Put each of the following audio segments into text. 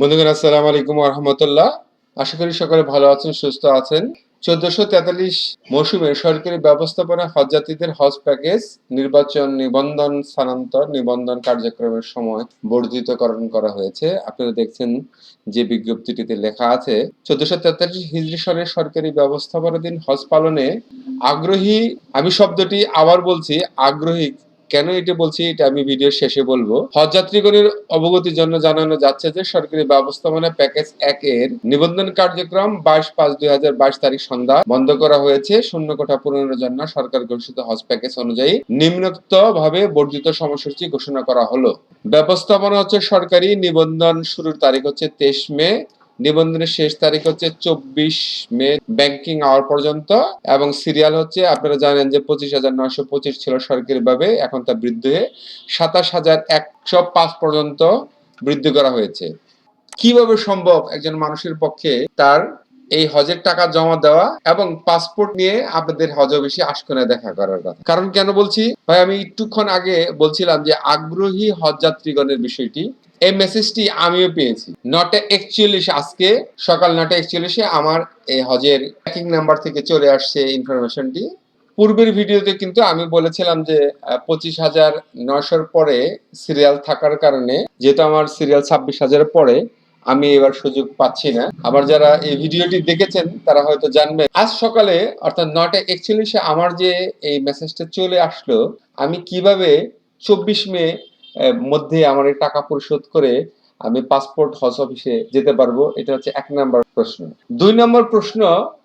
বন্ধুগণ, আসসালামু আলাইকুম রহমতুল্লাহ। আশা করি সকলে ভালো আছেন, সুস্থ আছেন। চোদ্দশো তেতাল্লিশ মৌসুমে সরকারি ব্যবস্থাপনা হজযাত্রীদের হজ প্যাকেজ, নির্বাচন নিবন্ধন, স্থানান্তর নিবন্ধন কার্যক্রমের সময় বর্ধিতকরণ করা হয়েছে। আপনারা দেখছেন যে বিজ্ঞপ্তিটিতে লেখা আছে, চোদ্দশো তেতাল্লিশ হিজরি সনের সরকারি ব্যবস্থাপনাধীন হজ পালনে আগ্রহী, আমি শব্দটি আবার বলছি, আগ্রহী কেন এটা বলছি, এটা আমি ভিডিওর শেষে বলব। হজ যাত্রীগণের অবগতির জন্য জানানো যাচ্ছে যে, সরকারি ব্যবস্থাপনা প্যাকেজ এক এর নিবন্ধন কার্যক্রম বাইশ পাঁচ দুই হাজার বাইশ তারিখ সন্ধ্যা বন্ধ করা হয়েছে। শূন্য কোঠা পূরণের জন্য সরকার ঘোষিত হজ প্যাকেজ অনুযায়ী নিম্নোক্ত ভাবে বর্ধিত সময়সূচি ঘোষণা করা হলো। ব্যবস্থাপনা হচ্ছে সরকারি নিবন্ধন শুরুর তারিখ হচ্ছে তেইশ মে নিবন্ধনের শেষ তারিখ হচ্ছে চব্বিশ মে ব্যাংকিং আওয়ার পর্যন্ত এবং সিরিয়াল হচ্ছে আপনারা জানেন যে পঁচিশ হাজার নয়শো পঁচিশ ছিল সরকারি ভাবে এখন তা বৃদ্ধি হয়ে সাতাশ হাজার একশো পাঁচ পর্যন্ত বৃদ্ধি করা হয়েছে। কীভাবে সম্ভব একজন মানুষের পক্ষে তার এই হজের টাকা জমা দেওয়া এবং পাসপোর্ট নিয়ে আপনাদের হজ অফিসে আশকনে দেখা করার কথা। কারণ কেন বলছি? ভাই, আমি একটুক্ষণ আগে বলছিলাম যে আগ্রহী হজ যাত্রীগণের বিষয়টি, এই মেসেজটি আমিও পেয়েছি। নটা একচল্লিশ আজকে, সকাল নটা একচল্লিশে আমার এই হজের ট্র্যাকিং নাম্বার থেকে চলে আসছে ইনফরমেশনটি পূর্বের ভিডিওতে কিন্তু আমি বলেছিলাম যে পঁচিশ হাজার নয়শোর পরে সিরিয়াল থাকার কারণে, যেহেতু আমার সিরিয়াল ছাব্বিশ হাজারের পরে আমি এবার সুযোগ পাচ্ছি না। আবার যারা এই ভিডিওটি দেখেছেন, তারা হয়তো জানবে আজ সকালে, অর্থাৎ নটা একচল্লিশে আমার যে এই মেসেজটা চলে আসলো, আমি কীভাবে চব্বিশ মে মধ্যে আমার এই টাকা পরিশোধ করে আমি পাসপোর্ট হজ অফিসে যেতে পারব? এটা হচ্ছে এক নম্বর প্রশ্ন। দুই নম্বর প্রশ্ন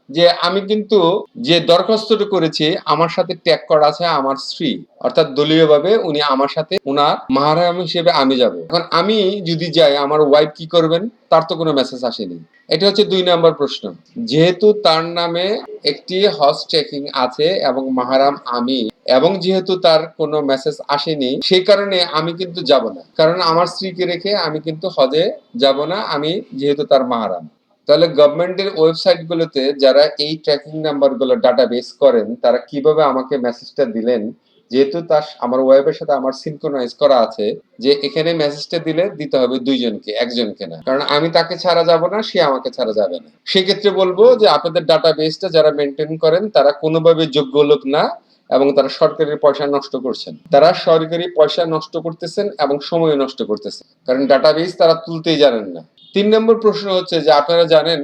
যে আমি কিন্তু যে দরখাস্তটা করেছি, আমার সাথে ট্যাগ করা আছে আমার স্ত্রী। অর্থাৎ দলীয়ভাবে উনি আমার সাথে, উনার মাহারাম হিসেবে আমি যাব। এখন আমি যদি যাই, আমার ওয়াইফ কি করবেন? তার তো কোনো মেসেজ আসেনি। এটা হচ্ছে দুই নম্বর প্রশ্ন। যেহেতু তার নামে একটি হজ চেকিং আছে এবং মাহারাম আমি, এবং যেহেতু তার কোনো মেসেজ আসেনি, সেই কারণে আমি কিন্তু যাব না। কারণ আমার স্ত্রীকে রেখে আমি কিন্তু হজে যাব না, আমি যেহেতু তার মাহারাম। তাহলে গভর্নমেন্টের ওয়েবসাইট গুলোতে যারা এই ট্র্যাকিং নাম্বারগুলো ডাটা বেস করেন, তারা কীভাবে আমাকে মেসেজটা দিলেন? যেহেতু তার আমার ওয়েবের সাথে আমার সিনক্রোনাইজ করা আছে, যে এখানে মেসেজটা দিলে দিতে হবে দুইজনকে, একজনকে না। কারণ আমি তাকে ছাড়া যাব না, সে আমাকে ছাড়া যাবে না। সেক্ষেত্রে বলব যে আপনাদের ডাটা বেসটা যারা মেনটেন করেন, তারা কোনোভাবে যোগ্য লোক না এবং তারা সরকারি পয়সা নষ্ট করছেন। তারা সরকারি পয়সা নষ্ট করতেছেন এবং সময় নষ্ট করতেছেন। কারণ ডাটাবেস তারা তুলতেই জানেন না। তিন নম্বর প্রশ্ন হচ্ছে যে আপনারা জানেন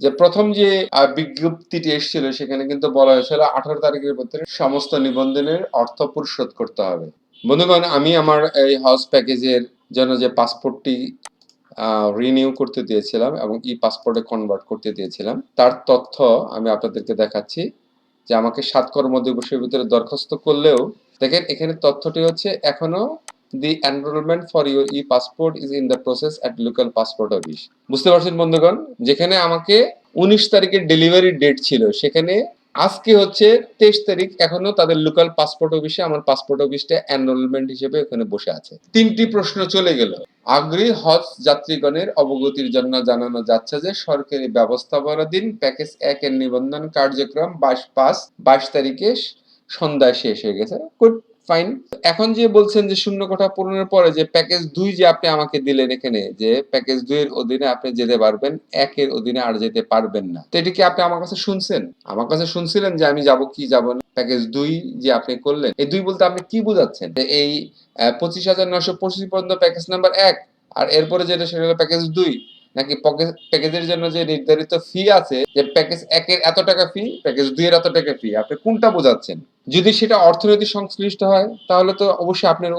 যে প্রথম যে বিজ্ঞপ্তিটি এসেছিল সেখানে কিন্তু বলা হয়েছিল আঠারো তারিখের মধ্যে সমস্ত নিবন্ধনের অর্থ পরিশোধ করতে হবে। বন্ধুগণ, আমি আমার এই হাউস প্যাকেজের জন্য যে পাসপোর্টটি রিনিউ করতে দিয়েছিলাম এবং ই পাসপোর্টে কনভার্ট করতে দিয়েছিলাম, তার তথ্য আমি আপনাদেরকে দেখাচ্ছি যে আমাকে সাত কর্ম দিবসের ভিতরে দরখাস্ত করলেও, দেখেন এখানে তথ্যটি হচ্ছে এখনও the enrolment for your e passport is in the process at local passport office বুঝতে পারছেন, বন্ধুগণ? যেখানে আমাকে উনিশ তারিখের ডেলিভারি ডেট ছিল, সেখানে আজকে হচ্ছে তেইশ তারিখ এখনও তাদের লোকাল পাসপোর্ট অফিসে আমার পাসপোর্ট অফিসটা এনরোলমেন্ট হিসেবে ওখানে বসে আছে। তিনটি প্রশ্ন চলে গেল। আগ্রহী হজ যাত্রীগণের অবগতির জন্য জানানো যাচ্ছে যে, সরকারি ব্যবস্থাপনাধীন প্যাকেজ এক এর নিবন্ধন কার্যক্রম বাইশ পাঁচ, বাইশ তারিখে সন্ধ্যায় শেষ হয়ে গেছে। ফাইন এখন যে বলছেন যে শূন্য কোঠা পূরণের পরে যে প্যাকেজ দুই যে আপনি আমাকে দিলেন এখানে, যে প্যাকেজ দুই এর অধীনে আপনি যেতে পারবেন, একের অধীনে আর যেতে পারবেন না। তো এটি কি আপনি আমার কাছে শুনছেন? আমার কাছে শুনছিলেন যে আমি যাব কি যাব না। প্যাকেজ দুই যে আপনি করলেন, এই দুই বলতে আপনি কি বুঝাচ্ছেন? যে এই পঁচিশ হাজার নশো পঁচিশ পর্যন্ত প্যাকেজ নাম্বার এক, আর এরপরে যেটা সেটা হলো প্যাকেজ দুই। নাকি প্যাকেজের জন্য যে নির্ধারিত ফি আছে, যে প্যাকেজ একের এত টাকা ফি প্যাকেজ দুই এর এত টাকা ফি আপনি কোনটা বোঝাচ্ছেন? যদি সেটা অর্থনৈতিক সংশ্লিষ্ট হয়, তাহলে তো অবশ্যই আপনার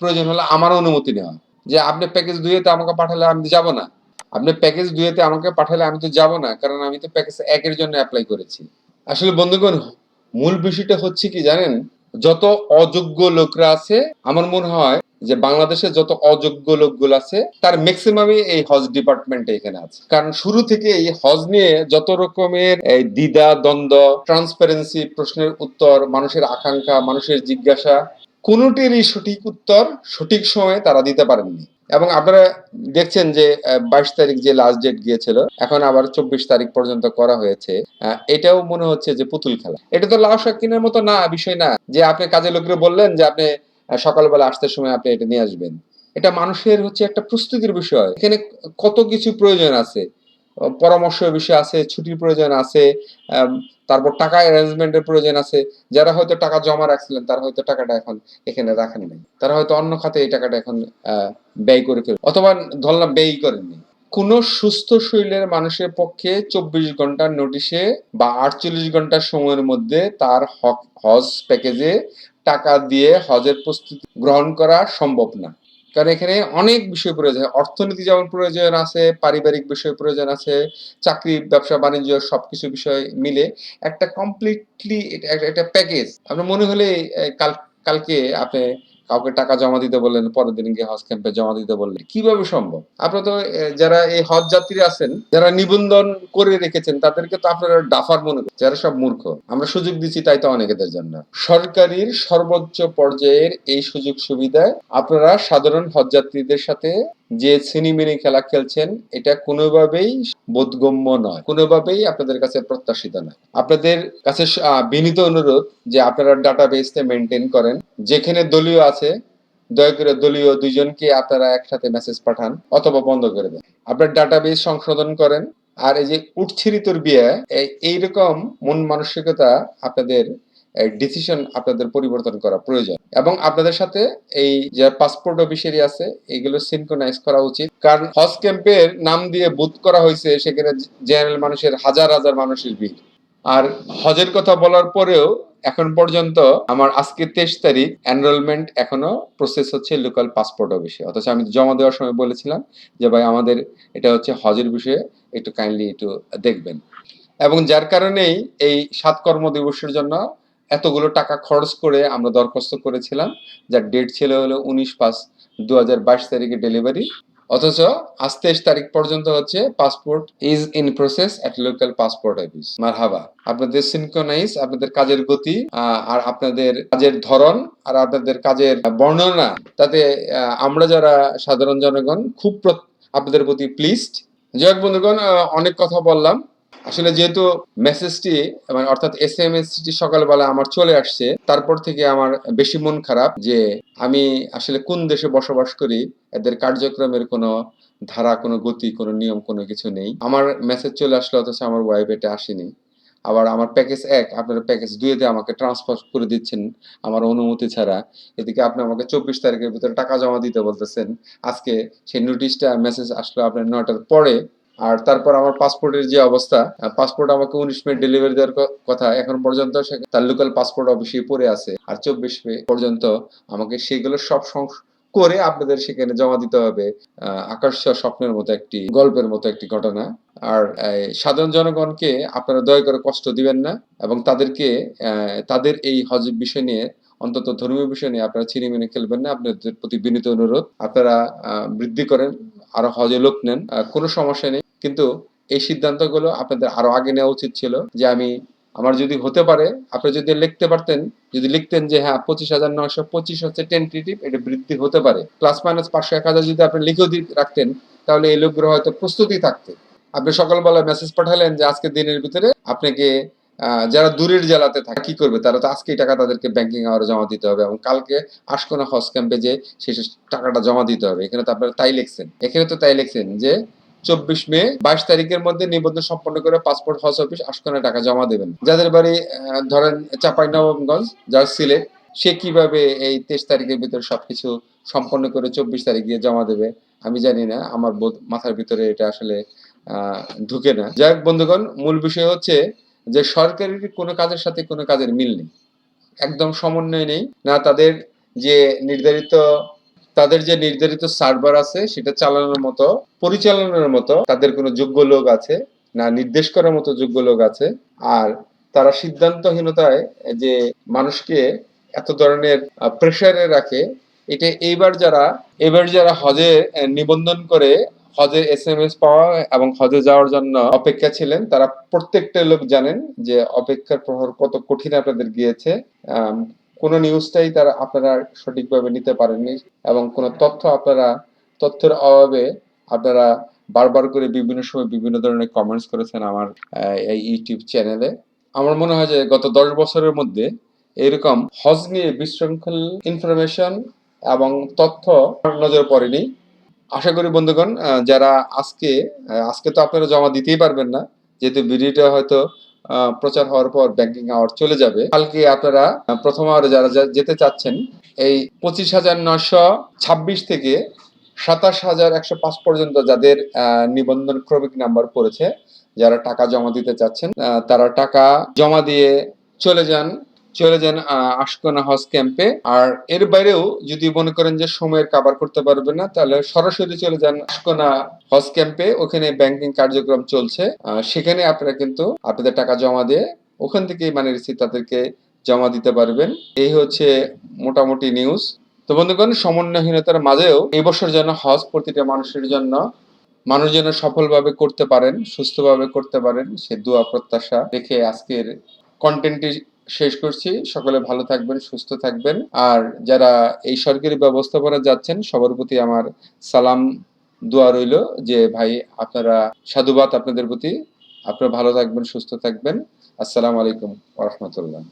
প্রয়োজন হলে আমারও অনুমতি নেওয়া। যে আপনি প্যাকেজ দুইয়েতে আমাকে পাঠালে আমি যাব না। আপনি প্যাকেজ দুইয়েতে আমাকে পাঠালে আমি তো যাব না, কারণ আমি তো প্যাকেজ একের জন্য অ্যাপ্লাই করেছি। আসলে বন্ধুগণ, মূল বিষয়টা হচ্ছে কি জানেন? যত অযোগ্য লোকরা আছে, আমার মনে হয় যে বাংলাদেশে যত অযোগ্য লোকগুলো আছে, তার ম্যাক্সিমামই এই হজ ডিপার্টমেন্টে এখানে আছে। কারণ শুরু থেকে এই হজ নিয়ে যত রকমের এই দ্বিধা, দ্বন্দ্ব ট্রান্সপারেন্সি প্রশ্নের উত্তর, মানুষের আকাঙ্ক্ষা, মানুষের জিজ্ঞাসা, কোনোটিরই সঠিক উত্তর সঠিক সময়ে তারা দিতে পারেননি। এবং আপনারা দেখছেন যে বাইশ তারিখ যে লাস্ট ডেট গিয়েছিল, এখন আবার চব্বিশ তারিখ পর্যন্ত করা হয়েছে। এটাও মনে হচ্ছে যে পুতুল খেলা। এটা তো লাউ শাক কেনার মতো না, বিষয় না। যে আপনি কাজে লোকরে বললেন যে আপনি সকালবেলা আসতে সময় আপনি এটা নিয়ে আসবেন। এটা মানুষের হচ্ছে একটা প্রস্তুতির বিষয়। এখানে কত কিছু প্রয়োজন আছে? পরামর্শ বিষয় আছে, ছুটির প্রয়োজন আছে তারপর টাকা অ্যারেঞ্জমেন্টের প্রয়োজন আছে। যারা হয়তো টাকা জমা রাখছিলেন, তারা হয়তো টাকাটা এখন এখানে রাখেন নাই। তারা হয়তো অন্য খাতে এই টাকাটা এখন ব্যয় করে ফেল অথবা ধরলাম ব্যয় করেননি কোন সুস্থ শরীরের মানুষের পক্ষে চব্বিশ ঘণ্টার নোটিশে বা আটচল্লিশ ঘণ্টার সময়ের মধ্যে তার হক- হজ প্যাকেজে টাকা দিয়ে হজের প্রস্তুতি গ্রহণ করা সম্ভব না। কারণ এখানে অনেক বিষয় প্রয়োজন। অর্থনীতি যেমন প্রয়োজন আছে, পারিবারিক বিষয় প্রয়োজন আছে, চাকরি, ব্যবসা, বাণিজ্য সবকিছু বিষয় মিলে একটা কমপ্লিটলি একটা প্যাকেজ আপনার মনে হলে কাল, কালকে আপনি কাউকে টাকা জমা দিতে বললেন, পরের দিন গিয়ে হজ ক্যাম্পে জমা দিতে বললেন। কীভাবে সম্ভব? আপনারা তো যারা এই হজ যাত্রী আছেন, যারা নিবন্ধন করে রেখেছেন, তাদেরকে তো আপনারা ডাফার মনে করেন। যারা সব মূর্খ, আমরা সুযোগ দিচ্ছি, তাই তো অনেকেদের জন্য। সরকারির সর্বোচ্চ পর্যায়ের এই সুযোগ সুবিধায় আপনারা সাধারণ হজ যাত্রীদের সাথে যে সিনিমিনি খেলা খেলছেন, এটা কোনোভাবেই বোধগম্য নয়। কোনোভাবেই আপনাদের কাছে প্রত্যাশিত নয়। আপনাদের কাছে বিনীত অনুরোধ যে আপনারা ডাটা বেসটা মেনটেন করেন। যেখানে দলীয় আছে, দয়া করে দলীয় দুইজনকে আপনারা একসাথে মেসেজ পাঠান অথবা বন্ধ করে দেন। আপনার ডাটা ডাটাবেস সংশোধন করেন। আর এই যে উঠছিরিতর বিয়ে এইরকম মন মানসিকতা আপনাদের ডিসিশন আপনাদের পরিবর্তন করা প্রয়োজন। এবং আপনাদের সাথে এই যে পাসপোর্ট অফিসেরই আছে, এগুলো সিনক্রোনাইজ করা উচিত। কারণ হজ ক্যাম্পের নাম দিয়ে বুথ করা হয়েছে, সেখানে জেনারেল মানুষের হাজার হাজার মানুষের ভিড়। আর হজের কথা বলার পরেও এখন পর্যন্ত আমার আজকে তেইশ তারিখ এনরোলমেন্ট এখনও প্রসেস হচ্ছে লোকাল পাসপোর্ট অফিসে অথচ আমি জমা দেওয়ার সময় বলেছিলাম যে, ভাই, আমাদের এটা হচ্ছে হজের বিষয়ে একটু কাইন্ডলি একটু দেখবেন। এবং যার কারণেই এই সাত কর্ম দিবসের জন্য এতগুলো টাকা খরচ করে আমরা দরখাস্ত করেছিলাম, যার ডেট ছিল হলো উনিশ পাঁচ দু তারিখে ডেলিভারি অথচ আজ তেইশ তারিখ পর্যন্ত হচ্ছে passport is in process at local passport office মারহাবা, আপনাদের সিনক্রোনাইজ আপনাদের কাজের গতি আর আপনাদের কাজের ধরন, আর আপনাদের কাজের বর্ণনা, তাতে আমরা যারা সাধারণ জনগণ খুব আপনাদের প্রতি প্লিজড যাই হোক বন্ধুগণ অনেক কথা বললাম। আসলে যেহেতু মেসেজটি মানে অর্থাৎ এস এম এস টি সকালবেলা আমার চলে আসছে, তারপর থেকে আমার বেশি মন খারাপ যে আমি আসলে কোন দেশে বসবাস করি, এদের কার্যক্রমের কোনো ধারা, কোনো গতি, কোনো নিয়ম, কোনো কিছু নেই। আমার মেসেজ চলে আসলে অথচ আমার ওয়াইফ এটা আসেনি। আবার আমার প্যাকেজ এক, আপনারা প্যাকেজ দুইতে আমাকে ট্রান্সফার করে দিচ্ছেন আমার অনুমতি ছাড়া। এদিকে আপনি আমাকে চব্বিশ তারিখের ভিতরে টাকা জমা দিতে বলতেছেন। আজকে সেই নোটিশটা মেসেজ আসলো আপনার নয়টার পরে। আর তারপর আমার পাসপোর্টের যে অবস্থা পাসপোর্ট আমাকে উনিশ মে ডেলিভারি দেওয়ার কথা এখন পর্যন্ত তার লোকাল পাসপোর্ট অফিসে পড়ে আছে। আর চব্বিশ মে পর্যন্ত আমাকে সেগুলো সব করে আপনাদের সেখানে জমা দিতে হবে। আকাশ স্বপ্নের মতো একটি, গল্পের মতো একটি ঘটনা। আর সাধারণ জনগণকে আপনারা দয়া করে কষ্ট দিবেন না এবং তাদেরকে তাদের এই হজ বিষয় নিয়ে, অন্তত ধর্মীয় বিষয় নিয়ে আপনারা ছিনিমিনি খেলবেন না। আপনাদের প্রতি বিনীত অনুরোধ। আপনারা বৃদ্ধি করেন, আরও হজে লোক নেন। কোনো সমস্যা নেই। কিন্তু এই সিদ্ধান্তগুলো আপনাদের আরও আগে নেওয়া উচিত ছিল যে আমি, আমার যদি হতে পারে, আপনি যদি লিখতে পারতেন, যদি লিখতেন যে হ্যাঁ পঁচিশ হাজার নয়শো পঁচিশ হচ্ছে টেন্টেটিভ এটা বৃদ্ধি হতে পারে। প্লাস মাইনাস পাঁচশো, এক হাজার যদি আপনি লিখেও রাখতেন, তাহলে এই লোকগুলো হয়তো প্রস্তুতি থাকতে। আপনি সকালবেলা মেসেজ পাঠালেন যে আজকে দিনের ভিতরে আপনাকে যারা দূরের জেলাতে থাকে, কি করবে? তারা তো আজকেই টাকা তাদেরকে ব্যাংকিং আওয়ারে জমা দিতে হবে এবং কালকে আশকোনা হজ ক্যাম্পে যে, সেই টাকাটা জমা দিতে হবে। এখানে তো আপনারা তাই লিখছেন। এখানে তো তাই লিখছেন যে চব্বিশ মে, বাইশ তারিখের মধ্যে নিবন্ধন সম্পন্ন করে পাসপোর্ট, হজ অফিস আশকোনা টাকা জমা দেবেন। যাদের বাড়ি ধরেন চাপাই নবমগঞ্জ যার সিলেট, সে কীভাবে এই তেইশ তারিখের ভিতরে সবকিছু সম্পন্ন করে চব্বিশ তারিখ গিয়ে জমা দেবে? আমি জানি না, আমার মাথার ভিতরে এটা আসলে ঢুকে না। যাই বন্ধুগণ, মূল বিষয় হচ্ছে যে সরকারের কোনো কাজের সাথে কোনো কাজের মিল নেই? একদম সমন্বয় নেই। না তাদের যে নির্ধারিত তাদের যে নির্ধারিত সার্ভার আছে, সেটা চালানোর মতো, পরিচালনার মতো, তাদের কোনো যোগ্য লোক আছে, না নির্দেশ করার মতো যোগ্য লোক আছে, আর তারা সিদ্ধান্তহীনতায় যে মানুষকে এত ধরনের প্রেসারে রাখে, এটা এইবার যারা এবার যারা হজে নিবন্ধন করে হজের এস এম এস পাওয়া এবং হজে যাওয়ার জন্য অপেক্ষা ছিলেন, তারা প্রত্যেকটা লোক জানেন যে অপেক্ষার প্রহর কত কঠিন আপনাদের গিয়েছে কোনো নিউজটাই তারা আপনারা সঠিকভাবে নিতে পারেননি এবং কোনো তথ্য আপনারা, তথ্যের অভাবে আপনারা বারবার করে বিভিন্ন সময় বিভিন্ন ধরনের কমেন্টস করেছেন আমার এই ইউটিউব চ্যানেলে আমার মনে হয় যে গত দশ বছরের মধ্যে এরকম হজ নিয়ে বিশৃঙ্খল ইনফরমেশন এবং তথ্য নজর পড়েনি। আশা করি বন্ধুগণ যারা আজকে আজকে তো আপনারা জমা দিতেই পারবেন না, যেহেতু ভিডিওটা হয়তো প্রচার হওয়ার পর ব্যাংকিং আওয়ার চলে যাবে। কালকে আপনারা প্রথম আওয়ারে যারা যেতে চাচ্ছেন, এই পঁচিশ হাজার নশো ছাব্বিশ থেকে সাতাশ হাজার একশো পাঁচ পর্যন্ত যাদের নিবন্ধন ক্রমিক নাম্বার পড়েছে, যারা টাকা জমা দিতে চাচ্ছেন তারা টাকা জমা দিয়ে চলে যান। চলে যান আশকোনা হজ ক্যাম্পে আর এর বাইরেও যদি মনে করেন যে সময়ের কাবার করতে পারবেন না, তাহলে সরাসরি চলে যান আশকোনা হজ ক্যাম্পে ওখানে ব্যাংকিং কার্যক্রম চলছে। সেখানে আপনারা কিন্তু আপনাদের টাকা জমা দিয়ে ওখান থেকেই মানে রিসিপ্ট তাদেরকে জমা দিতে পারবেন। এই হচ্ছে মোটামুটি নিউজ তো বন্ধুগণ, সমন্বয়হীনতার মাঝেও এই বছর যেন হজ প্রতিটা মানুষের জন্য, মানুষ যেন সফলভাবে করতে পারেন, সুস্থভাবে করতে পারেন, সে দোয়া প্রত্যাশা রেখে আজকের কন্টেন্টটি শেষ করছি। সকলে ভালো থাকবেন, সুস্থ থাকবেন। আর যারা এই সরকারি ব্যবস্থাপনা যাচ্ছেন, সবার প্রতি আমার সালাম, দোয়া রইল যে, ভাই, আপনারা সাধুবাদ আপনাদের প্রতি। আপনারা ভালো থাকবেন, সুস্থ থাকবেন। আসসালামু আলাইকুম ওরহমতুল্লাহ